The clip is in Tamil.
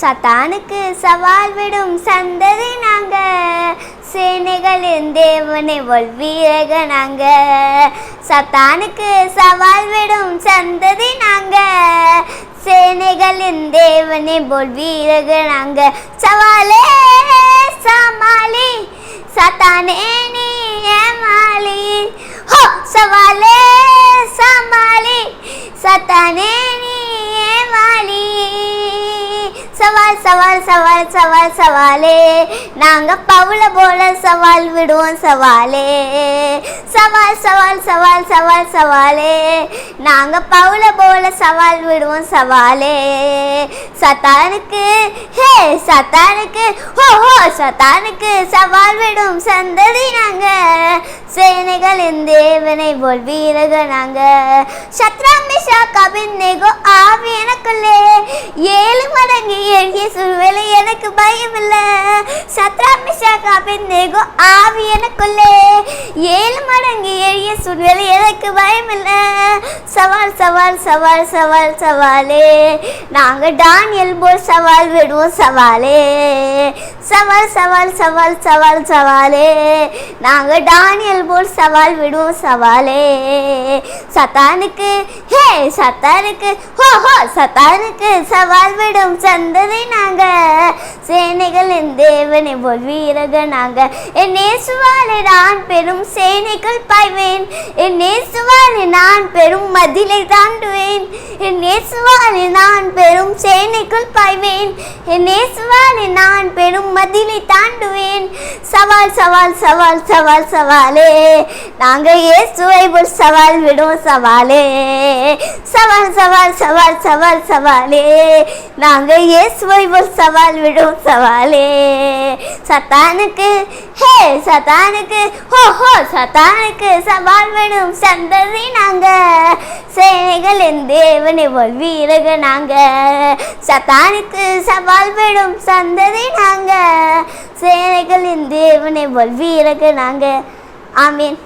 சத்தானுக்கு சவால் விடும் சந்ததி நாங்க. சேனைகளின் தேவனை ஒல் வீரக நாங்க. சத்தானுக்கு சவால் விடும் சந்ததி நாங்க. சேனைகளின் தேவனை போல் வீரக நாங்க. சவாலே சமாளி. சத்தானே சவால் சவால் சவால் சவால் சவாலே. நாங்க பவுல போல சவால் விடுவோம் சவாலே. சவால் சவால் சவால் சவால் சவாலே. நாங்க பவுல போல சவால் விடுவோம் சவாலே. சத்தானுக்கு ஹே சத்தானுக்கு ஹோ ஹோ சத்தானுக்கு சவால் விடும் சந்ததி நாங்க. சேனைகளின் தேவனை போல் வீரக நாங்க. சத்ராமிஷா கபிந்தேகோ ஆவி ஏழு மடங்கு எழுதிய சுழ்வேலை எனக்கு பயம் இல்ல ஆவி எனக்குள்ளே. ஏழு மடங்கு எளிய சூழ்நிலை எனக்கு பயமில்லை. சவால் சவால் சவால் சவால் சவாலே. நாங்க டானியல் போல் சவால் விடுவோம் சவாலே. சவால் சவால் சவால் சவால் சவாலே. நாங்க டானியல் போல் சவால் விடுவோம் சவாலே. சத்தானுக்கு ஹே சத்தானுக்கு ஹோ ஹோ சத்தானுக்கு சவால் விடும் சந்ததி நாங்க. என் தேவனை போல் வீரகனாக. என் நேசுவாலை நான் பெரும் சேனைகள் பாய்வேன். என் நேசுவாலை நான் பெரும் மதிலை தாண்டுவேன். என் நேசுவாலை நான் பெரும் சேனைக்குள் பாய்வேன். என் நேசுவாலை நான் பெரும் மதிலை தாண்டுவேன். சவால் சவால் சவால் சவால் சவாலே. நாங்கள் இயேசுவை போல் சவால் விடும் சவாலே. சவால் சவால் சவால் சவால் சவாலே. நாங்கள் இயேசுவை போல் சவால் விடும் சவாலே. சத்தானுக்கு ஹே சத்தானுக்கு ஹோ ஹோ சத்தானுக்கு சவால் வேணும் சந்ததி நாங்க. சேனைகளின் தேவனை போல் வீரக நாங்க. சத்தானுக்கு சவால் வேணும் சந்ததி நாங்க. சேனைகளின் தேவனை போல் வீரக நாங்க. ஆமீன்.